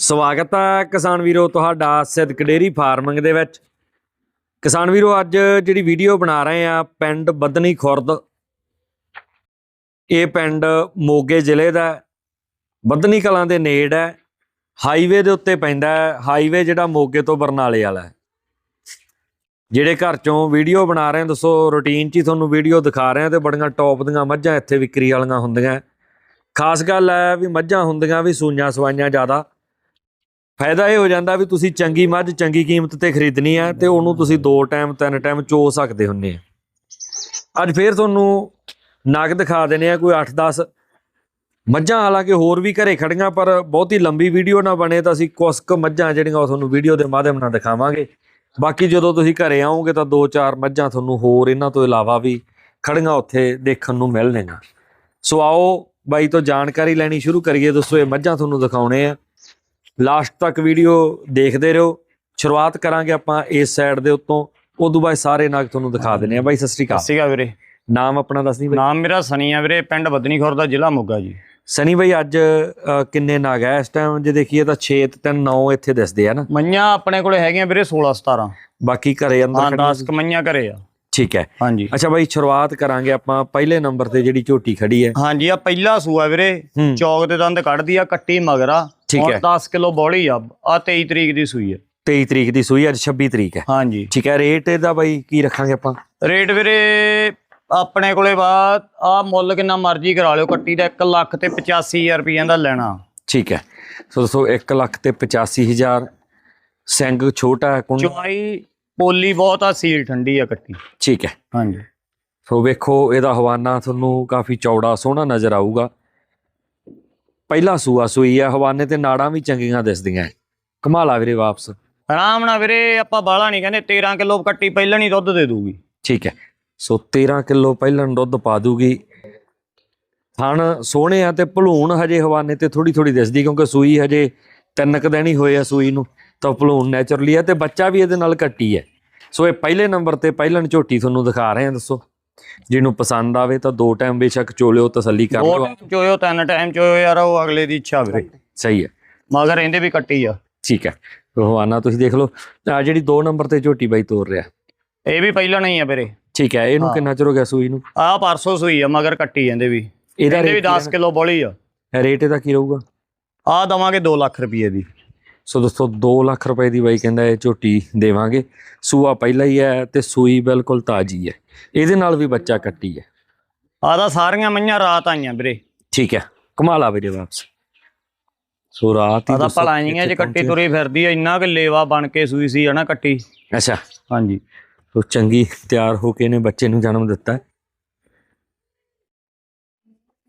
ਸਵਾਗਤ ਹੈ ਕਿਸਾਨ ਵੀਰੋ ਤੁਹਾਡਾ ਸਿੱਧਕ ਡੇਰੀ ਫਾਰਮਿੰਗ ਦੇ ਵਿੱਚ। ਕਿਸਾਨ ਵੀਰੋ, ਅੱਜ ਜਿਹੜੀ ਵੀਡੀਓ ਬਣਾ ਰਹੇ ਆ, ਪਿੰਡ ਬੱਦਨੀ ਖੁਰਦ। ਇਹ ਪਿੰਡ ਮੋਗੇ ਜ਼ਿਲ੍ਹੇ ਦਾ ਹੈ। ਕਲਾਂ ਦੇ ਨੇੜ ਹੈ, ਹਾਈਵੇ ਦੇ ਉੱਤੇ ਪੈਂਦਾ ਹੈ, ਹਾਈਵੇ ਜਿਹੜਾ ਮੋਗੇ ਤੋਂ ਬਰਨਾਲੇ ਵਾਲਾ ਹੈ। ਜਿਹੜੇ ਘਰ ਚੋਂ ਵੀਡੀਓ ਬਣਾ ਰਹੇ ਹਾਂ ਦੱਸੋ ਰੂਟੀਨ 'ਚ ਹੀ ਤੁਹਾਨੂੰ ਵੀਡੀਓ ਦਿਖਾ ਰਹੇ ਹਾਂ ਤੇ ਬੜੀਆਂ ਟੌਪ ਦੀਆਂ ਮੱਝਾਂ ਇੱਥੇ ਵਿਕਰੀ ਵਾਲੀਆਂ ਹੁੰਦੀਆਂ ਖਾਸ ਗੱਲ ਹੈ ਵੀ ਮੱਝਾਂ ਹੁੰਦੀਆਂ ਵੀ ਸੂਈਆਂ ਸਵਾਈਆਂ ਜ਼ਿਆਦਾ। ਫਾਇਦਾ ਇਹ ਹੋ ਜਾਂਦਾ ਵੀ ਤੁਸੀਂ ਚੰਗੀ ਮੱਝ, ਚੰਗੀ ਕੀਮਤ ਤੇ ਖਰੀਦਣੀ ਹੈ ਤੇ ਉਹਨੂੰ ਤੁਸੀਂ ਦੋ ਟਾਈਮ, ਤਿੰਨ ਟਾਈਮ ਚੋ ਸਕਦੇ ਹੁੰਦੇ ਆ। ਅੱਜ ਫੇਰ ਤੁਹਾਨੂੰ ਨਗ ਦਿਖਾ ਦੇਣੇ ਆ ਕੋਈ 8-10 ਮੱਝਾਂ, ਹਾਲਾਂਕਿ ਹੋਰ ਵੀ ਘਰੇ ਖੜੀਆਂ, ਪਰ ਬਹੁਤੀ ਲੰਬੀ ਵੀਡੀਓ ਨਾ ਬਣੇ ਤਾਂ ਅਸੀਂ ਕੁਸਕ ਮੱਝਾਂ ਜਿਹੜੀਆਂ ਉਹ ਤੁਹਾਨੂੰ ਵੀਡੀਓ ਦੇ ਮਾਧਿਅਮ ਨਾਲ ਦਿਖਾਵਾਂਗੇ। ਬਾਕੀ ਜਦੋਂ ਤੁਸੀਂ ਘਰੇ ਆਓਗੇ ਤਾਂ ਦੋ, ਚਾਰ ਮੱਝਾਂ ਤੁਹਾਨੂੰ ਹੋਰ ਇਹਨਾਂ ਤੋਂ ਇਲਾਵਾ ਵੀ ਖੜੀਆਂ ਉੱਥੇ ਦੇਖਣ ਨੂੰ ਮਿਲਣਗੀਆਂ। ਸੋ ਆਓ ਬਾਈ ਤੋਂ ਜਾਣਕਾਰੀ ਲੈਣੀ ਸ਼ੁਰੂ ਕਰੀਏ ਦੋਸਤੋ ਇਹ ਮੱਝਾਂ ਤੁਹਾਨੂੰ ਦਿਖਾਉਣੇ ਆ। ਲਾਸਟ ਤੱਕ ਵੀਡੀਓ ਦੇਖਦੇ ਰਹੋ। ਸ਼ੁਰੂਆਤ ਕਰਾਂਗੇ ਆਪਾਂ ਇਸ ਸਾਈਡ ਦੇ ਉੱਤੋਂ। ਉਦੋਂ ਬਾਅਦ ਸਾਰੇ ਨਾਗ ਤੁਹਾਨੂੰ ਦਿਖਾ ਦਿੰਨੇ ਆ ਬਾਈ ਸਤਿ ਸ੍ਰੀ ਅਕਾਲ। ਸੀਗਾ ਵੀਰੇ। ਨਾਮ ਆਪਣਾ ਦੱਸ ਦੀ ਬਾਈ। ਨਾਮ ਮੇਰਾ ਸਨੀ ਆ ਵੀਰੇ ਪਿੰਡ ਬਦਨੀ ਖੁਰ ਦਾ ਜ਼ਿਲ੍ਹਾ ਮੋਗਾ ਜੀ। ਸਨੀ ਬਾਈ ਅੱਜ ਕਿੰਨੇ ਨਾਗ ਹੈ ਇਸ ਟਾਈਮ ਜੇ ਦੇਖੀਏ ਤਾਂ 6 ਤੇ 3 9 ਇੱਥੇ ਦਿਸਦੇ ਆ ਨਾ। ਮਈਆਂ ਆਪਣੇ ਕੋਲੇ ਹੈਗੀਆਂ ਵੀਰੇ 16 17 ਬਾਕੀ ਘਰੇ ਅੰਦਰ ਹਾਂ ਖੜੀਆਂ 10 ਕ ਮਈਆਂ ਘਰੇ ਆ। ਠੀਕ ਹੈ। ਹਾਂਜੀ। ਅੱਛਾ ਬਾਈ ਸ਼ੁਰੂਆਤ ਕਰਾਂਗੇ ਆਪਾਂ। ਪਹਿਲੇ ਨੰਬਰ ਤੇ ਜਿਹੜੀ ਝੋਟੀ ਖੜੀ ਹੈ। ਹਾਂਜੀ ਆ ਪਹਿਲਾ ਸੂਆ ਵੀਰੇ। ਚੌਕ ਦੇ ਦੰਦ ਕੱਢਦੀ ਆ ਕੱਟੀ ਮਗਰਾ ਠੀਕ ਹੈ। 10 ਕਿਲੋ ਬੋਲੀ ਆ ਆ 23 ਤਰੀਕ ਦੀ ਸੂਈ ਹੈ। 23 ਤਰੀਕ ਦੀ ਸੂਈ ਅੱਜ 26 ਤਰੀਕ ਹੈ। ਹਾਂਜੀ। ਠੀਕ ਹੈ ਰੇਟ ਇਹਦਾ ਬਾਈ ਕੀ ਰੱਖਾਂਗੇ ਆਪਾਂ? ਰੇਟ ਵੀਰੇ ਆਪਣੇ ਕੋਲੇ ਬਾਅਦ ਆ ਮੁੱਲ ਕਿੰਨਾ ਮਰਜ਼ੀ ਕਰਾ ਲਿਓ ਕੱਟੀ ਦਾ 1 ਲੱਖ ਤੇ 85000 ਰੁਪਈਆ ਦਾ ਲੈਣਾ। ਠੀਕ ਹੈ। ਸੋ ਦੋਸਤੋ 1 ਲੱਖ ਤੇ 85000 ਸਿੰਘ ਛੋਟਾ ਹੈ ਕੁਣ? ਚੁਆਈ ਪੋਲੀ ਬਹੁਤ ਆ ਸੀਲ ਠੰਡੀ ਆ ਕੱਟੀ। ਠੀਕ ਹੈ। ਹਾਂਜੀ। ਸੋ ਵੇਖੋ ਇਹਦਾ ਹਵਾਨਾ ਤੁਹਾਨੂੰ ਕਾਫੀ ਚੌੜਾ ਸੋਹਣਾ ਨਜ਼ਰ ਆਊਗਾ। ਪਹਿਲਾ ਸੂਆ ਸੂਈ ਹੈ ਹਵਾਨੇ ਤੇ ਨਾੜਾਂ ਵੀ ਚੰਗੀਆਂ ਦਿਸਦੀਆਂ ਹੈ। ਕਮਾਲਾ ਵੀਰੇ ਵਾਪਸ। ਆਰਾਮ ਨਾਲ ਵੀਰੇ ਆਪਾਂ ਬਾਲਾ ਨਹੀਂ ਕਹਿੰਦੇ 13 ਕਿਲੋ ਕੱਟੀ ਪਹਿਲਾਂ ਹੀ ਦੁੱਧ ਦੇ ਦੂਗੀ। ਠੀਕ ਹੈ ਸੋ 13 ਕਿਲੋ ਪਹਿਲਾਂ ਦੁੱਧ ਪਾ ਦੂਗੀ। ਥਣ ਸੋਹਣੇ ਆ ਤੇ ਭਲੂਣ ਹਜੇ ਹਵਾਨੇ ਤੇ ਥੋੜੀ ਥੋੜੀ ਦਿਸਦੀ ਕਿਉਂਕਿ ਸੂਈ ਹਜੇ ਤਿੰਨ ਕੁ ਦਿਨ ਹੀ ਹੋਏ ਆ ਸੂਈ ਨੂੰ ਤਾਂ ਭਲੂਣ ਨੈਚੁਰਲੀ ਆ ਤੇ ਬੱਚਾ ਵੀ ਇਹਦੇ ਨਾਲ ਕੱਟੀ ਹੈ ਸੋ ਇਹ ਪਹਿਲੇ ਨੰਬਰ ਤੇ ਪਹਿਲਣ ਝੋਟੀ ਤੁਹਾਨੂੰ ਦਿਖਾ ਰਹੇ ਆ ਦੱਸੋ। ਜਿਹਨੂੰ ਪਸੰਦ ਆਵੇ ਤਾਂ ਦੋ ਟਾਈਮ ਬੇਸ਼ੱਕ ਚੋਲਿਓ ਤਸੱਲੀ ਕਰ ਦੋ ਲਓ। ਚੋਇਓ ਤਿੰਨ ਟਾਈਮ ਚੋਇਓ ਯਾਰ ਉਹ ਅਗਲੇ ਦੀ ਇੱਛਾ ਵੀਰੇ। ਸਹੀ ਹੈ। ਮਗਰ ਇਹਦੇ ਵੀ ਕੱਟੀ ਆ। ਠੀਕ ਹੈ। ਹਵਾਨਾ ਤੁਸੀਂ ਦੇਖ ਲਓ ਆ ਜਿਹੜੀ 2 ਨੰਬਰ ਤੇ ਝੋਟੀ ਬਾਈ ਤੋਰ ਰਿਹਾ। ਇਹ ਵੀ ਪਹਿਲਾਂ ਨਹੀਂ ਆ ਵੀਰੇ। ਠੀਕ ਹੈ ਇਹਨੂੰ। ਕਿੰਨਾ ਚਿਰ ਹੋ ਗਿਆ ਸੂਈ ਨੂੰ? ਆਹ ਪਰਸੋਂ ਸੂਈ ਆ ਮਗਰ ਕੱਟੀ ਜਾਂਦੇ ਵੀ। ਇਹਦਾ ਵੀ ਰੇਟ 10 ਕਿਲੋ ਬੋਲੀ ਆ। ਰੇਟ ਇਹਦਾ ਕੀ ਰਹੂਗਾ? ਆਹ ਦਵਾਂਗੇ 2 ਲੱਖ ਰੁਪਏ ਦੀ। ਸੋ ਦੋਸਤੋ 2 ਲੱਖ ਰੁਪਏ ਦੀ ਬਾਈ ਕਹਿੰਦਾ ਇਹ ਝੋਟੀ ਦੇਵਾਂਗੇ। ਸੂਆ ਪਹਿਲਾ ਹੀ ਹੈ ਤੇ ਸੂਈ ਬਿਲਕੁਲ ਤਾਜੀ ਹੈ। ਇਹਦੇ ਨਾਲ ਵੀ ਬੱਚਾ ਕੱਟੀ ਹੈ। ਤਾਂ ਸਾਰੀਆਂ ਮਈਆਂ ਰਾਤ ਆਈਆਂ ਵੀਰੇ। ਠੀਕ ਹੈ ਕਮਾਲਾ ਵੀਰੇ ਵਾਪਸ। ਸੋ ਰਾਤ ਹੀ ਤਾਂ ਦੋਸਤੋ ਪਲਾਈਆਂ ਚ ਇੱਥੇ ਕੱਟੀ ਤੁਰੀ ਫਿਰਦੀ ਆ ਇੰਨਾ ਕਿ ਲੇਵਾ ਬਣ ਕੇ ਸੂਈ ਸੀ ਹਨਾ ਕੱਟੀ। ਪਹੁੰਚੇ। ਅੱਛਾ। ਹਾਂਜੀ। ਸੋ ਚੰਗੀ ਤਿਆਰ ਹੋ ਕੇ ਇਹਨੇ ਬੱਚੇ ਨੂੰ ਜਨਮ ਦਿੱਤਾ। ਹੈ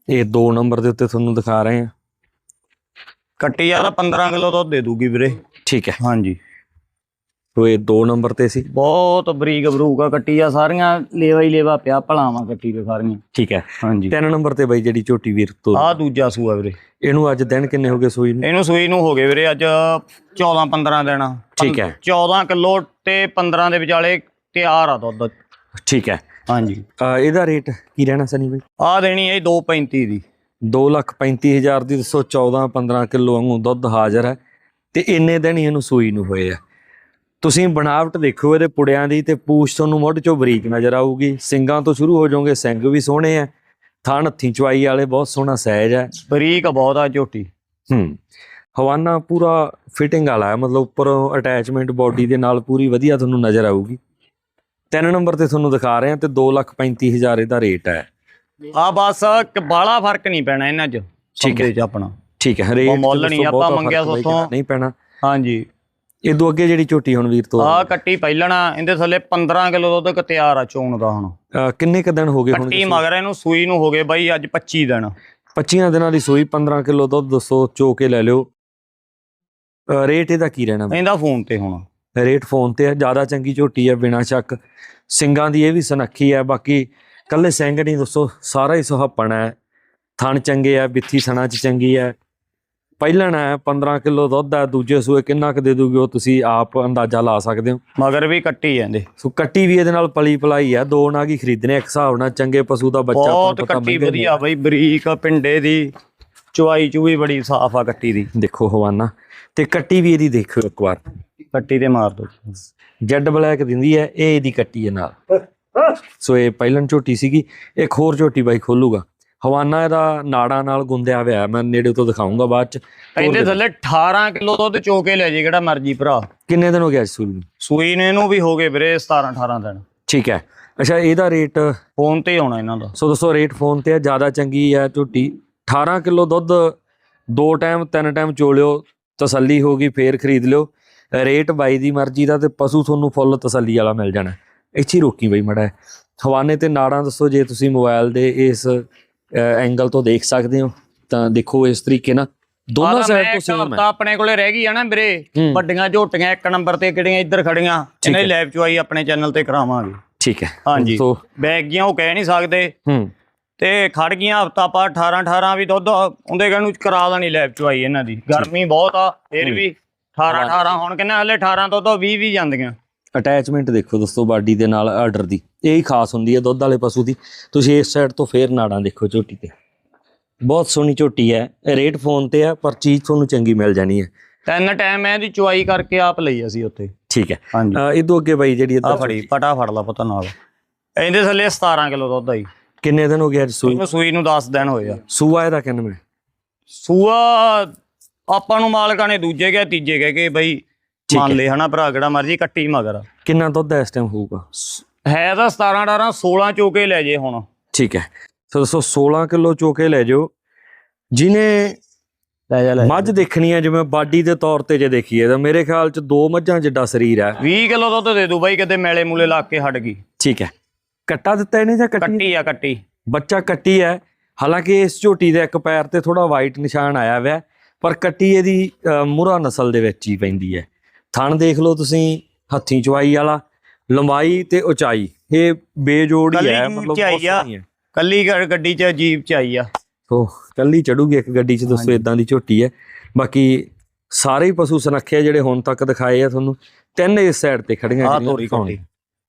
ਇਹ 2 ਨੰਬਰ ਦੇ ਉੱਤੇ ਤੁਹਾਨੂੰ ਦਿਖਾ ਰਹੇ ਹਾਂ। ਕੱਟੀ ਆ ਤਾਂ 15 ਕਿਲੋ ਦੁੱਧ ਦੇ ਦੂਗੀ ਵੀਰੇ। ਠੀਕ ਹੈ। ਹਾਂਜੀ। ਸੋ ਇਹ 2 ਨੰਬਰ ਤੇ ਸੀ। ਬਹੁਤ ਬਰੀਕ ਬਰੂਕ ਆ ਕੱਟੀ ਆ ਸਾਰੀਆਂ ਲੇਵਾ ਹੀ ਲੇਵਾ ਪਿਆ ਭਲਾਵਾਂ ਕੱਟੀ ਤੇ ਸਾਰੀਆਂ। ਠੀਕ ਹੈ। ਹਾਂਜੀ। 3 ਨੰਬਰ ਤੇ ਬਾਈ ਜਿਹੜੀ ਝੋਟੀ ਵੀਰ ਤੋਂ ਆਹ ਦੂਜਾ ਸੂਆ ਵੀਰੇ। ਇਹਨੂੰ ਅੱਜ ਦਿਨ ਕਿੰਨੇ ਹੋ ਗਏ ਸੂਈ ਨੂੰ? ਇਹਨੂੰ ਸੂਈ ਨੂੰ ਹੋ ਗਏ ਵੀਰੇ ਅੱਜ 14 15 ਦਿਨ। ਠੀਕ ਹੈ। 14 ਕਿਲੋ ਤੇ 15 ਦੇ ਵਿਚਾਲੇ ਤਿਆਰ ਆ ਦੁੱਧ। ਠੀਕ ਹੈ। ਹਾਂਜੀ। ਇਹਦਾ ਰੇਟ ਕੀ ਰਹਿਣਾ ਸਨੀ ਬਾਈ? ਆ ਦੇਣੀ ਹੈ 235 ਦੀ। 2 ਲੱਖ 35000 ਦੀ ਦੱਸੋ 14 15 ਕਿਲੋ ਵਾਂਗੂ ਦੁੱਧ ਹਾਜ਼ਰ ਹੈ ਤੇ ਇੰਨੇ ਦਿਨ ਹੀ ਇਹਨੂੰ ਸੂਈ ਨੂੰ ਹੋਏ ਆ। ਤੁਸੀਂ ਬਣਾਵਟ ਦੇਖੋ ਇਹਦੇ ਪੁੜਿਆਂ ਦੀ ਤੇ ਪੂਛ ਤੁਹਾਨੂੰ ਮੁੱਢ ਚੋਂ ਬਰੀਕ ਨਜ਼ਰ ਆਊਗੀ। ਸਿੰਗਾਂ ਤੋਂ ਸ਼ੁਰੂ ਹੋ ਜਾਓਗੇ ਸਿੰਘ ਵੀ ਸੋਹਣੇ ਆ। ਥਣ ਹੱਥੀ ਚਵਾਈ ਵਾਲੇ ਬਹੁਤ ਸੋਹਣਾ ਸਾਈਜ਼ ਹੈ। ਬਰੀਕ ਬਹੁਤ ਆ ਝੋਟੀ। ਹੂੰ ਹਵਾਨਾ ਪੂਰਾ ਫਿਟਿੰਗ ਵਾਲਾ ਹੈ ਮਤਲਬ ਉੱਪਰੋਂ ਅਟੈਚਮੈਂਟ ਬਾਡੀ ਦੇ ਨਾਲ ਪੂਰੀ ਵਧੀਆ ਤੁਹਾਨੂੰ ਨਜ਼ਰ ਆਊਗੀ। ਤਿੰਨ ਨੰਬਰ ਤੇ ਤੁਹਾਨੂੰ ਦਿਖਾ ਰਹੇ ਹਾਂ ਤੇ 2 ਲੱਖ 35000 ਇਹਦਾ ਰੇਟ ਹੈ। ਆ ਬਸ ਬਾਹਲਾ ਫ਼ਰਕ ਨਹੀਂ ਪੈਣਾ ਇਹਨਾਂ 'ਚ। ਠੀਕ ਹੈ। ਆਪਣਾ। ਠੀਕ ਹੈ ਰੇਟ ਮੁੱਲ ਨਹੀਂ ਆਪਾਂ ਮੰਗਿਆ ਸੋਥੋਂ। ਨਹੀਂ ਪੈਣਾ। ਹਾਂਜੀ। ਇਦੋਂ ਅੱਗੇ ਜਿਹੜੀ ਝੋਟੀ ਹੁਣ ਵੀਰ ਤੋਂ ਆ ਕੱਟੀ ਪਹਿਲਣਾ ਇਹਦੇ ਥੱਲੇ 15 ਕਿਲੋ ਦੁੱਧ ਕ ਤਿਆਰ ਆ ਚੋਣ ਦਾ ਹੁਣ। ਕਿੰਨੇ ਕ ਦਿਨ ਹੋ ਗਏ ਹੁਣ ਕੱਟੀ ਮਗਰ ਇਹਨੂੰ ਸੂਈ ਨੂੰ ਹੋ ਗਏ ਬਾਈ ਅੱਜ 25 ਦਿਨ। 25 ਦਿਨਾਂ ਦੀ ਸੂਈ 15 ਕਿਲੋ ਦੁੱਧ ਦੱਸੋ ਚੋ ਕੇ ਲੈ ਲਿਓ। ਰੇਟ ਇਹਦਾ ਕੀ ਰਹਿਣਾ ਇਹਦਾ ਫੋਨ ਤੇ ਹੁਣ। ਰੇਟ ਫੋਨ ਤੇ ਹੈ ਜ਼ਿਆਦਾ ਚੰਗੀ ਝੋਟੀ ਹੈ ਬਿਨਾਂ ਸ਼ੱਕ। ਸਿੰਗਾਂ ਦੀ ਇਹ ਵੀ ਸੁਨੱਖੀ ਹੈ ਬਾਕੀ ਕੱਲੇ ਸਿੰਘ ਨਹੀਂ ਦੱਸੋ ਸਾਰਾ ਹੀ ਸੁਹੱਪਣ ਹੈ। ਥਣ ਚੰਗੇ ਆ ਬਿੱਥੀ ਥਣਾ ਚ ਚੰਗੀ ਹੈ ਪਹਿਲਣ ਹੈ 15 ਕਿਲੋ ਦੁੱਧ ਹੈ ਦੂਜੇ ਸੂਏ ਕਿੰਨਾ ਕੁ ਦੇ ਦੂਗੀ ਉਹ ਤੁਸੀਂ ਆਪ ਅੰਦਾਜ਼ਾ ਲਾ ਸਕਦੇ ਹੋ। ਮਗਰ ਵੀ ਕੱਟੀ ਜਾਂਦੇ ਸੋ ਕੱਟੀ ਵੀ ਇਹਦੇ ਨਾਲ ਪਲੀ ਪਲਾਈ ਹੈ ਦੋ ਨਾਗ ਹੀ ਖਰੀਦਣੇ ਇੱਕ ਹਿਸਾਬ ਨਾਲ ਚੰਗੇ ਪਸ਼ੂ ਦਾ ਬੱਚਾ ਬਹੁਤ ਕੱਟੀ ਵਧੀਆ ਬਾਈ ਬਰੀਕ ਆ ਪਿੰਡੇ ਦੀ ਚੁਆਈ ਚੂਈ ਬੜੀ ਸਾਫ਼ ਆ ਕੱਟੀ ਦੀ। ਦੇਖੋ ਹਵਾਨਾ ਤੇ ਕੱਟੀ ਵੀ ਇਹਦੀ ਦੇਖੋ ਇੱਕ ਵਾਰ। ਕੱਟੀ ਤੇ ਮਾਰ ਦੋ। ਜੈਡ ਬਲੈਕ ਦਿੰਦੀ ਹੈ ਇਹ ਇਹਦੀ ਕੱਟੀ ਹੈ ਨਾਲ। ਸੋ ਇਹ ਪਹਿਲਨ ਝੋਟੀ ਸੀਗੀ ਇੱਕ ਹੋਰ ਝੋਟੀ ਬਾਈ ਖੋਲੂਗਾ। ਹਵਾਨਾ ਇਹਦਾ ਨਾੜਾਂ ਨਾਲ ਗੁੰਦਿਆ ਹੋਇਆ ਹੈ। ਮੈਂ ਨੇੜੇ ਤੋਂ ਦਿਖਾਉਂਗਾ ਬਾਅਦ ਚ। ਇਹਦੇ ਥੱਲੇ 18 ਕਿਲੋ ਦੁੱਧ ਚੋਕੇ ਲੈ ਜੇ ਕਿਹੜਾ ਮਰਜ਼ੀ ਭਰਾ। ਕਿੰਨੇ ਦਿਨ ਹੋ ਗਿਆ ਸੂਈ ਨੂੰ? ਸੂਈ ਨੂੰ ਇਹਨੂੰ ਵੀ ਹੋ ਗਏ ਵੀਰੇ 17 18 ਦਿਨ। ਠੀਕ ਹੈ। ਅੱਛਾ ਇਹਦਾ ਰੇਟ? ਫੋਨ ਤੇ ਹੀ ਆਉਣਾ ਇਹਨਾਂ ਦਾ। ਸੋ ਦੋਸਤੋ ਰੇਟ ਫੋਨ ਤੇ ਹੈ ਜ਼ਿਆਦਾ ਚੰਗੀ ਹੈ ਝੋਟੀ। 18 ਕਿਲੋ ਦੁੱਧ ਦੋ ਟਾਈਮ ਤਿੰਨ ਟਾਈਮ ਚੋਲਿਓ ਤਸੱਲੀ ਹੋਗੀ ਫੇਰ ਖਰੀਦ ਲਿਓ। ਰੇਟ ਬਾਈ ਦੀ ਮਰਜ਼ੀ ਦਾ ਤੇ ਪਸ਼ੂ ਤੁਹਾਨੂੰ ਫੁੱਲ ਤਸੱਲੀ ਵਾਲਾ ਮਿਲ ਜਾਣਾ। ਇੱਥੇ ਹੀ ਰੋਕੀ ਬਈ ਮੜਾ ਹਵਾਨੇ ਤੇ ਨਾੜਾਂ ਦੱਸੋ ਜੇ ਤੁਸੀਂ ਮੋਬਾਈਲ ਦੇ ਇਸ ਐਂਗਲ ਤੋਂ ਦੇਖ ਸਕਦੇ ਹੋ ਤਾਂ ਦੇਖੋ ਇਸ ਤਰੀਕੇ ਨਾਲ। ਦੋਨੋਂ ਸਾਈਡ ਤੋਂ ਸੇਮ ਹੈ। ਤਾਂ ਆਪਣੇ ਕੋਲੇ ਰਹਿ ਗਈ ਆ ਨਾ ਵੀਰੇ। ਹੂੰ। ਵੱਡੀਆਂ ਝੋਟੀਆਂ ਇੱਕ ਨੰਬਰ ਤੇ ਕਿਹੜੀਆਂ ਇੱਧਰ ਖੜੀਆਂ ਇਹਨਾਂ ਦੀ ਲੈਬ ਚੁਆਈ ਆਪਣੇ ਚੈਨਲ ਤੇ ਕਰਾਵਾਂਗੇ। ਠੀਕ ਹੈ। ਹਾਂਜੀ। ਸੋ ਬੈਗੀਆਂ ਉਹ ਕਹਿ ਨਹੀਂ ਸਕਦੇ। ਹੂੰ। ਤੇ ਖੜ ਗਈਆਂ ਹਫਤਾ ਪਾ 18 18 ਵੀ ਦੁੱਧ ਉਹਦੇ ਕਹਿੰਨੂੰ ਕਰਾ ਦੇਣੀ ਲੈਬ ਚੁਆਈ ਇਹਨਾਂ ਦੀ। ਗਰਮੀ ਬਹੁਤ ਆ ਫਿਰ ਵੀ 18 18 ਹੁਣ ਕਿੰਨਾ ਹਲੇ 18 ਤੋਂ ਤਾਂ 20 ਵੀ ਜਾਂਦੀਆਂ। ਅਟੈਚਮੈਂਟ ਦੇਖੋ ਦੋਸਤੋ ਬਾਡੀ ਦੇ ਨਾਲ ਆਰਡਰ ਦੀ। ਇਹ ਹੀ ਖਾਸ ਹੁੰਦੀ ਹੈ ਦੁੱਧ ਵਾਲੇ ਪਸ਼ੂ ਦੀ। ਤੁਸੀਂ ਇਸ ਸਾਈਡ ਤੋਂ ਫੇਰ ਨਾੜਾਂ ਦੇਖੋ ਝੋਟੀ ਤੇ। ਬਹੁਤ ਸੋਹਣੀ ਝੋਟੀ ਹੈ। ਰੇਟ ਫੋਨ ਤੇ ਹੈ ਪਰ ਚੀਜ਼ ਤੁਹਾਨੂੰ ਚੰਗੀ ਮਿਲ ਜਾਣੀ ਹੈ। ਤਿੰਨ ਟਾਈਮ ਇਹਦੀ ਚੁਆਈ ਕਰਕੇ ਆਪ ਲਈ ਅਸੀਂ ਉੱਥੇ। ਠੀਕ ਹੈ। ਇਹ ਤੋਂ ਅੱਗੇ ਬਾਈ ਜਿਹੜੀ ਆ ਫੜੀ ਪਟਾ ਫੜ ਲਾ ਪਤਾ ਨਾਲ। ਇਹਦੇ ਥੱਲੇ 17 ਕਿਲੋ ਦੁੱਧ ਆਈ ਕਿੰਨੇ ਦਿਨ ਹੋ ਗਏ ਅੱਜ ਸੂਈ? ਸੂਈ ਨੂੰ 10 ਦਿਨ ਹੋਏ ਆ। ਸੂਆ ਇਹਦਾ ਕਿੰਨਾ ਮੈਂ ਸੂਆ ਆਪਾਂ ਨੂੰ ਮਾਲਕਾਂ ਨੇ ਦੂਜੇ ਗਏ ਤੀਜੇ ਗਏ ਕਿ ਬਈ ਮੰਨ ਲੈ ਹਨਾ ਭਰਾ ਕਿਹੜਾ ਮਰਜ਼ੀ ਕੱਟੀ ਮਗਰ। ਕਿੰਨਾ ਦੁੱਧ ਇਸ ਟਾਈਮ ਹੋਊਗਾ? ਹੈ ਤਾਂ 17 18 16 ਚੋਕੇ ਲੈ ਜੇ ਹੁਣ। ਠੀਕ ਹੈ। ਸੋ ਦੋਸਤੋ 16 ਕਿਲੋ ਚੋਕੇ ਲੈ ਜਾਓ। ਜਿਨੇ ਲੈ ਜਾ ਮੱਝ ਦੇਖਣੀ ਹੈ ਜਿਵੇਂ ਬਾਡੀ ਦੇ ਤੌਰ ਤੇ ਜੇ ਦੇਖੀਏ ਤਾਂ ਮੇਰੇ ਖਿਆਲ ਚ ਦੋ ਮੱਝਾਂ ਜਿੱਡਾ ਸਰੀਰ ਹੈ। 20 ਕਿਲੋ ਦੁੱਧ ਦੇ ਦੂ ਬਾਈ ਕਿਤੇ ਮੇਲੇ ਮੂਲੇ ਲਾ ਕੇ ਹਟ ਗਈ। ਠੀਕ ਹੈ। ਕੱਟਾ ਦਿੱਤਾ ਇਹਨੇ ਜਾਂ ਕੱਟੀ? ਕੱਟੀ ਆ ਕੱਟੀ। ਬੱਚਾ ਕੱਟੀ ਹੈ। ਹਾਲਾਂਕਿ ਇਸ ਝੋਟੀ ਦੇ ਇੱਕ ਪੈਰ ਤੇ ਥੋੜਾ ਵਾਈਟ ਨਿਸ਼ਾਨ ਆਇਆ ਹੋਇਆ ਹੈ, ਪਰ ਕੱਟੀ ਇਹਦੀ ਮੁਰਾ ਨਸਲ ਦੇ ਵਿੱਚ ਹੀ ਪੈਂਦੀ ਹੈ। ਥਣ ਦੇਖ ਲਓ ਤੁਸੀਂ ਹੱਥੀਂ ਚਵਾਈ ਵਾਲਾ ਲੰਬਾਈ ਤੇ ਉਚਾਈ। ਇਹ ਬੇਜੋੜ ਹੀ ਹੈ ਮਤਲਬ ਬਹੁਤ ਆ। ਸੋਹਣੀ ਹੈ ਕੱਲੀ ਗੱਡੀ ਚ ਜੀਪ ਚ ਆਈ ਆ। ਸੋ ਕੱਲੀ ਚੜੂਗੀ ਇੱਕ ਗੱਡੀ 'ਚ ਦੱਸੋ ਇਦਾਂ ਦੀ ਝੋਟੀ ਹੈ। ਬਾਕੀ ਸਾਰੇ ਹੀ ਪਸ਼ੂ ਸੁਨੱਖੇ ਜਿਹੜੇ ਹੁਣ ਤੱਕ ਦਿਖਾਏ ਆ ਤੁਹਾਨੂੰ ਤਿੰਨ ਇਸ ਸਾਈਡ ਤੇ ਖੜੀਆਂ ਆ ਤੋਰੀ। ਕੱਟੀ।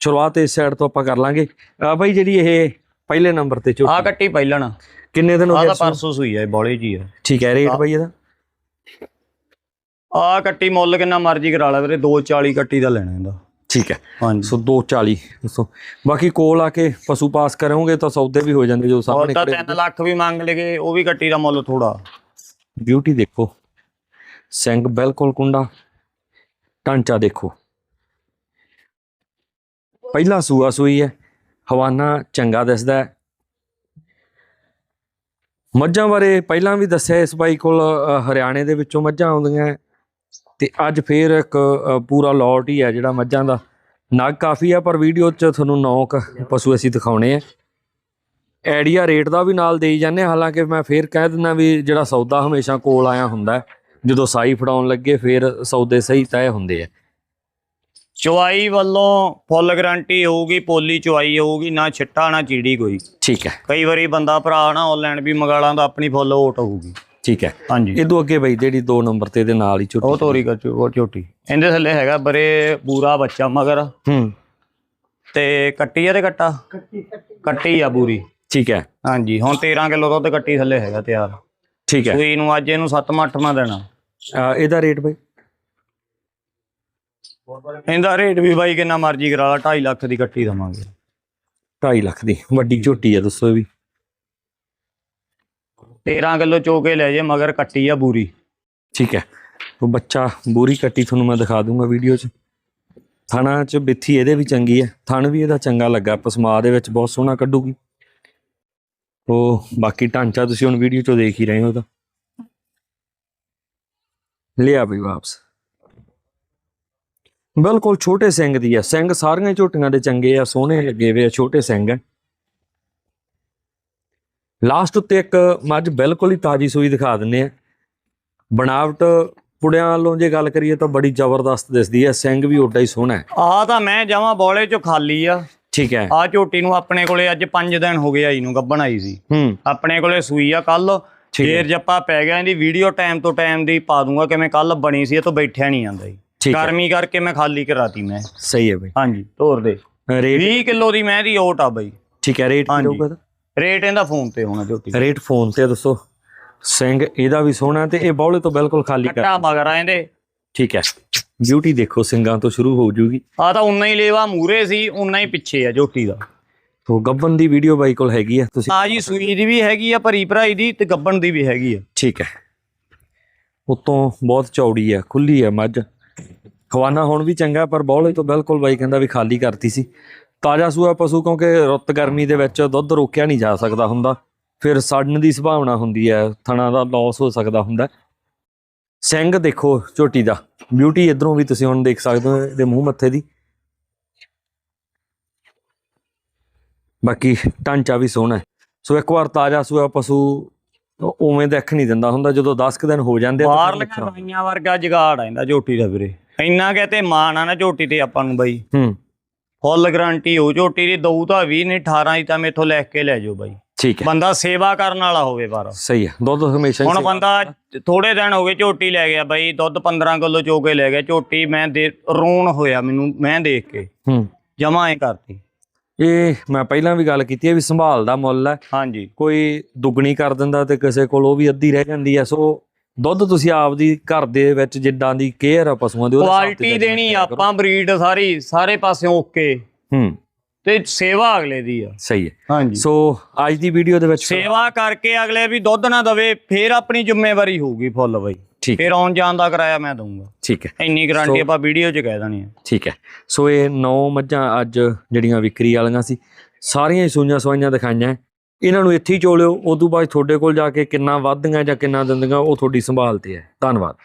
ਸ਼ੁਰੂਆਤ ਇਸ ਸਾਈਡ ਤੋਂ ਆਪਾਂ ਕਰ ਲਾਂਗੇ। ਆ ਬਾਈ ਜਿਹੜੀ ਇਹ ਪਹਿਲੇ ਨੰਬਰ ਤੇ ਆ ਝੋਟੀ ਕੱਟੀ ਪਹਿਲਣ। ਆ ਕਿੰਨੇ ਦਿਨ ਹੋ ਗਏ ਸੂਈ? ਪਰਸੋਂ ਸੂਈ ਆ ਬੋਲੇ ਜੀ ਆ। ਠੀਕ ਹੈ ਰੇਟ ਆ- ਬਾਈ ਇਹਦਾ? ਆ ਕੱਟੀ ਮੁੱਲ ਕਿੰਨਾ ਮਰਜ਼ੀ ਕਰਾ ਲੈ ਵੀਰੇ 240 ਕੱਟੀ ਦਾ ਲੈਣਾ ਇਹਦਾ। ਠੀਕ ਹੈ। ਹਾਂਜੀ। ਸੋ 240 ਦੱਸੋ। ਬਾਕੀ ਕੋਲ ਆ ਕੇ ਪਸ਼ੂ ਪਾਸ ਕਰੋਗੇ ਤਾਂ ਸੌਦੇ ਵੀ ਹੋ ਜਾਂਦੇ ਜੋ ਸਾਹਮਣੇ ਤਾਂ ਖੜੇ 3 ਲੱਖ ਵੀ ਮੰਗ ਲਗੇ ਉਹ ਵੀ ਕੱਟੀ ਦਾ ਮੁੱਲ ਥੋੜਾ ਬਿਊਟੀ ਦੇਖੋ। ਸਿੰਘ ਬਿਲਕੁਲ ਕੁੰਡਾ। ਢਾਂਚਾ ਦੇਖੋ। ਪਹਿਲਾ ਸੂਆ ਸੂਈ ਹੈ। ਹਵਾਨਾ ਚੰਗਾ ਦਿਸਦਾ ਹੈ। ਮੱਝਾਂ ਬਾਰੇ ਪਹਿਲਾਂ ਵੀ ਦੱਸਿਆ ਇਸ ਬਾਈ ਕੋਲ ਹਰਿਆਣੇ ਦੇ ਵਿੱਚੋਂ ਮੱਝਾਂ ਆਉਂਦੀਆਂ ਤੇ ਅੱਜ ਫੇਰ ਇੱਕ ਪੂਰਾ ਲੋਟ ਹੀ ਹੈ ਜਿਹੜਾ ਮੱਝਾਂ ਦਾ ਨਗ ਕਾਫੀ ਆ ਪਰ ਵੀਡੀਓ 'ਚ ਤੁਹਾਨੂੰ ਨੌ ਕੁ ਪਸ਼ੂ ਅਸੀਂ ਦਿਖਾਉਣੇ ਆ ਆਈਡੀਆ ਰੇਟ ਦਾ ਵੀ ਨਾਲ ਦੇਈ ਜਾਂਦੇ। ਹਾਲਾਂਕਿ ਮੈਂ ਫੇਰ ਕਹਿ ਦਿੰਦਾ ਵੀ ਜਿਹੜਾ ਸੌਦਾ ਹਮੇਸ਼ਾ ਕੋਲ ਆਇਆ ਹੁੰਦਾ। ਜਦੋਂ ਸਾਈ ਫੜਾਉਣ ਲੱਗੇ ਫੇਰ ਸੌਦੇ ਸਹੀ ਤੈਅ ਹੁੰਦੇ ਆ ਚੁਆਈ ਵੱਲੋਂ ਫੁੱਲ ਗਾਰੰਟੀ ਹੋਊਗੀ ਪੋਲੀ ਚੁਆਈ ਹੋਊਗੀ ਨਾ ਛਿੱਟਾ ਨਾ ਚੀੜੀ ਕੋਈ ਠੀਕ ਹੈ ਕਈ ਵਾਰੀ ਬੰਦਾ ਭਰਾ ਨਾ ਆਨਲਾਈਨ ਵੀ ਮੰਗਾਲਾਂ ਦਾ ਆਪਣੀ ਫੁੱਲ ਓਟ ਹੋਊਗੀ ਠੀਕ ਹੈ। ਹਾਂਜੀ। ਇਹ ਤੋਂ ਅੱਗੇ ਬਈ ਜਿਹੜੀ 2 ਨੰਬਰ ਤੇ ਇਹਦੇ ਨਾਲ ਹੀ ਉਹ ਝੋਟੀ ਤੋਰੀ ਕਰ ਉਹ ਝੋਟੀ ਇਹਦੇ ਥੱਲੇ ਹੈਗਾ ਬਰੇ ਬੂਰਾ ਬੱਚਾ ਮਗਰ। ਹੂੰ। ਤੇ ਕੱਟੀ ਆ ਤੇ ਕੱਟਾ? ਕੱਟੀ ਆ ਬੂਰੀ। ਠੀਕ ਹੈ। ਹਾਂਜੀ ਹੁਣ 13 ਕਿਲੋ ਦੁੱਧ ਕੱਟੀ ਥੱਲੇ ਹੈਗਾ ਤਿਆਰ। ਠੀਕ ਹੈ। ਸੂਈ ਨੂੰ ਅੱਜ ਇਹਨੂੰ 7ਵਾਂ 8ਵਾਂ ਦੇਣਾ। ਇਹਦਾ ਰੇਟ ਬਈ? ਇਹਦਾ ਰੇਟ ਵੀ ਬਾਈ ਕਿੰਨਾ ਮਰਜ਼ੀ ਕਰਾ ਲਾ 2.5 ਲੱਖ ਦੀ ਕੱਟੀ ਦਵਾਂਗੇ। 2.5 ਲੱਖ ਦੀ। ਵੱਡੀ ਝੋਟੀ ਹੈ ਦੱਸੋ ਵੀ। 13 ਕਿਲੋ ਚੋਕੇ ਲੈ ਜੇ, ਮਗਰ ਕੱਟੀ ਆ ਬੂਰੀ। ਠੀਕ ਹੈ। ਉਹ ਬੱਚਾ ਬੂਰੀ ਕੱਟੀ ਤੁਹਾਨੂੰ ਮੈਂ ਦਿਖਾ ਦੂੰਗਾ ਵੀਡੀਓ 'ਚ। ਥਣਾ 'ਚ ਬਿੱਥੀ ਇਹਦੇ ਵੀ ਚੰਗੀ ਹੈ। ਥਣ ਵੀ ਇਹਦਾ ਚੰਗਾ ਲੱਗਾ ਪਸਮਾ ਦੇ ਵਿੱਚ ਬਹੁਤ ਸੋਹਣਾ ਕੱਢੂਗੀ। ਉਹ ਬਾਕੀ ਢਾਂਚਾ ਤੁਸੀਂ ਹੁਣ ਵੀਡੀਓ 'ਚੋਂ ਦੇਖ ਹੀ ਰਹੇ ਹੋ ਉਹਦਾ ਲਿਆ ਵੀ ਵਾਪਸ। ਬਿਲਕੁਲ ਛੋਟੇ ਸਿੰਘ ਦੀ ਹੈ। ਸਿੰਘ ਸਾਰੀਆਂ ਝੋਟੀਆਂ ਦੇ ਚੰਗੇ ਆ, ਸੋਹਣੇ ਲੱਗੇ ਹੋਏ ਆ, ਛੋਟੇ ਸਿੰਘ ਹੈ। ਲਾਸਟ ਉੱਤੇ ਇੱਕ ਮੱਝ ਬਿਲਕੁਲ ਹੀ ਤਾਜੀ ਸੂਈ ਦਿਖਾ ਦਿੰਨੇ ਆ ਬਣਾਵਟ ਪੁੜਿਆਂ ਵੱਲੋਂ ਜੇ ਗੱਲ ਕਰੀਏ ਤਾਂ ਬੜੀ ਜ਼ਬਰਦਸਤ ਦਿਸਦੀ ਹੈ ਸਿੰਘ ਵੀ ਓਡਾ ਹੀ ਸੋਹਣਾ ਹੈ। ਆ ਤਾਂ ਮੈਂ ਜਮਾ ਬੋਲੇ ਚੋਂ ਖਾਲੀ ਆ। ਠੀਕ ਹੈ। ਆ ਝੋਟੀ ਨੂੰ ਆਪਣੇ ਕੋਲੇ ਅੱਜ 5 ਦਿਨ ਹੋ ਗਏ ਆਈ ਨੂੰ ਗੱਬਣ ਆਈ ਸੀ। ਹੂੰ। ਆਪਣੇ ਕੋਲੇ ਸੂਈ ਆ ਕੱਲ। ਫੇਰ ਜੱਪਾ ਪੈ ਗਿਆ ਇਹਦੀ ਵੀਡੀਓ ਟਾਈਮ ਤੋਂ ਟਾਈਮ ਦੀ ਪਾ ਦੂੰਗਾ ਕਿਵੇਂ ਕੱਲ ਬਣੀ ਸੀ ਇਹ ਤੋਂ ਬੈਠਿਆ ਨਹੀਂ ਜਾਂਦਾ ਜੀ। ਗਰਮੀ ਕਰਕੇ ਮੈਂ ਖਾਲੀ ਕਰਾਤੀ ਮੈਂ। ਸਹੀ ਹੈ ਬਈ। ਹਾਂਜੀ ਤੋਰ ਦੇ। ਰੇਟ 20 ਕਿਲੋ ਦੀ ਮੈਂ ਦੀ ਓਟ ਆ ਬਈ। ਠੀਕ ਹੈ ਰੇਟ ਕੀ ਹਾਂਜੀ। ਰੇਟ ਇਹਦਾ ਫੋਨ ਤੇ ਹੋਣਾ ਝੋਟੀ ਦਾ। ਰੇਟ ਫੋਨ ਤੇ ਦੱਸੋ। ਸਿੰਘ ਇਹਦਾ ਵੀ ਸੋਹਣਾ ਤੇ ਇਹ ਬੌਲੇ ਤੋਂ ਬਿਲਕੁਲ ਖਾਲੀ ਕਰ ਕੱਟਾ ਮਗਰ ਆ ਇਹਦੇ। ਠੀਕ ਹੈ। ਬਿਊਟੀ ਦੇਖੋ ਸਿੰਘਾਂ ਤੋਂ ਸ਼ੁਰੂ ਹੋ ਜੂਗੀ। ਆ ਤਾਂ ਉਨਾ ਹੀ ਲੇਵਾ ਮੂਰੇ ਸੀ ਉਨਾ ਹੀ ਪਿੱਛੇ ਆ ਝੋਟੀ ਦਾ। ਤੋਂ ਗੱਬਨ ਦੀ ਵੀਡੀਓ ਬਾਈ ਕੋਲ ਹੈਗੀ ਆ ਤੁਸੀਂ ਆ ਜੀ ਸੂਈ ਦੀ ਵੀ ਹੈਗੀ ਆ ਭਰੀ ਭਰਾਈ ਦੀ ਤੇ ਗੱਬਣ ਦੀ ਵੀ ਹੈਗੀ ਆ। ਠੀਕ ਹੈ। ਉਤੋਂ ਬਹੁਤ ਚੌੜੀ ਹੈ ਖੁੱਲੀ ਹੈ ਮੱਝ। ਖਵਾਨਾ ਹੁਣ ਵੀ ਚੰਗਾ ਪਰ ਬੌਲੇ ਤੋਂ ਬਿਲਕੁਲ ਬਾਈ ਕਹਿੰਦਾ ਵੀ ਖਾਲੀ ਕਰਤੀ ਸੀ। ਤਾਜ਼ਾ ਸੂਆ ਪਸ਼ੂ ਕਿਉਂਕਿ ਰੁੱਤ ਗਰਮੀ ਦੇ ਵਿੱਚ ਦੁੱਧ ਰੋਕਿਆ ਨਹੀਂ ਜਾ ਸਕਦਾ ਹੁੰਦਾ। ਫਿਰ ਸੜਨ ਦੀ ਸੰਭਾਵਨਾ ਹੁੰਦੀ ਹੈ ਥਣਾ ਦਾ ਲਾਸ ਹੋ ਸਕਦਾ ਹੁੰਦਾ। ਸਿੰਘ ਦੇਖੋ ਝੋਟੀ ਦਾ। ਬਿਊਟੀ ਇਧਰੋਂ ਵੀ ਤੁਸੀਂ ਹੁਣ ਦੇਖ ਸਕਦੇ ਹੋ ਇਹਦੇ ਮੂੰਹ ਮੱਥੇ ਦੀ। ਬਾਕੀ ਢਾਂਚਾ ਵੀ ਸੋਹਣਾ ਸੋ ਇੱਕ ਵਾਰ ਤਾਜ਼ਾ ਸੂਆ ਪਸ਼ੂ ਉਵੇਂ ਦੇਖ ਨਹੀਂ ਦਿੰਦਾ ਹੁੰਦਾ ਜਦੋਂ 10 ਕੁ ਦਿਨ ਹੋ ਜਾਂਦੇ ਆ ਬਾਹਰਲੀਆਂ ਦਵਾਈਆਂ ਵਰਗਾ ਜਗਾੜ ਆਂਦਾ ਝੋਟੀ ਦਾ ਵੀਰੇ। ਇੰਨਾ ਕਹਤੇ ਮਾਣ ਆ ਨਾ ਝੋਟੀ ਤੇ ਆਪਾਂ ਨੂੰ ਬਾਈ। ਹੂੰ। ਫੁੱਲ ਗਾਰੰਟੀ ਹੋ ਝੋਟੀ ਦੀ ਦਊ ਤਾਂ 20 ਨਹੀਂ 18 ਹੀ ਤਾਂ ਮੇਥੋਂ ਲੈ ਕੇ ਲੈ ਜਾਓ ਬਾਈ। ਠੀਕ ਹੈ। ਬੰਦਾ ਸੇਵਾ ਕਰਨ ਵਾਲਾ ਹੋਵੇ ਪਰ। ਸਹੀ ਹੈ ਦੁੱਧ ਹਮੇਸ਼ਾ ਹੀ ਹੁਣ ਸੇਵਾ- ਬੰਦਾ ਥੋੜੇ ਦਿਨ ਹੋ ਗਏ ਝੋਟੀ ਲੈ ਗਿਆ ਬਾਈ ਦੁੱਧ 15 ਕਿਲੋ ਚੋ ਕੇ ਲੈ ਗਿਆ ਝੋਟੀ ਮੈਂ ਦੇ ਰੋਣ ਹੋਇਆ ਮੈਨੂੰ ਮੈਂ ਦੇਖ ਕੇ। ਹੂੰ। ਜਮਾ ਐ ਕਰਤੀ। ਇਹ ਮੈਂ ਪਹਿਲਾਂ ਵੀ ਗੱਲ ਕੀਤੀ ਹੈ ਵੀ ਸੰਭਾਲ ਦਾ ਮੁੱਲ ਹੈ। ਹਾਂਜੀ। ਕੋਈ ਦੁੱਗਣੀ ਕਰ ਦਿੰਦਾ ਤੇ ਕਿਸੇ ਕੋਲ ਉਹ ਵੀ ਅੱਧੀ ਰਹਿ ਜਾਂਦੀ ਹੈ ਸੋ ਦੁੱਧ ਤੁਸੀਂ ਆਪਦੀ ਘਰ ਦੇ ਵਿੱਚ ਜਿੱਦਾਂ ਦੀ ਕੇਅਰ ਆ ਪਸ਼ੂਆਂ ਦੀ ਕੁਆਲਿਟੀ ਦੇਣੀ। ਆਪਾਂ ਬਰੀਡ ਸਾਰੀ ਸਾਰੇ ਪਾਸਿਓਂ ਓਕੇ ਹੂੰ। ਤੇ ਸੇਵਾ ਅਗਲੇ ਦੀ ਆ। ਸਹੀ ਹੈ। ਹਾਂਜੀ। ਸੋ ਅੱਜ ਦੀ ਵੀਡੀਓ ਦੇ ਵਿੱਚ ਸੇਵਾ ਕਰਕੇ ਅਗਲੇ ਵੀ ਦੁੱਧ ਨਾ ਦਵੇ ਫੇਰ ਆਪਣੀ ਜ਼ਿੰਮੇਵਾਰੀ ਹੋਊਗੀ ਫੁੱਲ ਬਾਈ। ਠੀਕ। ਫੇਰ ਆਉਣ ਜਾਣ ਦਾ ਕਿਰਾਇਆ ਮੈਂ ਦਊਂਗਾ। ਠੀਕ ਹੈ। ਇੰਨੀ ਗਾਰੰਟੀ ਆਪਾਂ ਵੀਡੀਓ 'ਚ ਕਹਿ ਦੇਣੀ ਆ। ਠੀਕ ਹੈ। ਸੋ ਇਹ ਨੌ ਮੱਝਾਂ ਅੱਜ ਜਿਹੜੀਆਂ ਵਿਕਰੀ ਵਾਲੀਆਂ ਸੀ ਸਾਰੀਆਂ ਹੀ ਸੂਈਆਂ ਸਵਾਈਆਂ ਦਿਖਾਈਆਂ। ਹੈ। ਇਹਨਾਂ ਨੂੰ ਇੱਥੇ ਹੀ ਚੋਲਿਓ, ਉਦੋਂ ਬਾਅਦ ਤੁਹਾਡੇ ਕੋਲ ਜਾ ਕੇ ਕਿੰਨਾ ਵੱਧਦੀਆਂ ਜਾਂ ਕਿੰਨਾ ਦਿੰਦੀਆਂ, ਉਹ ਤੁਹਾਡੀ ਸੰਭਾਲ ਤੇ ਹੈ। ਧੰਨਵਾਦ।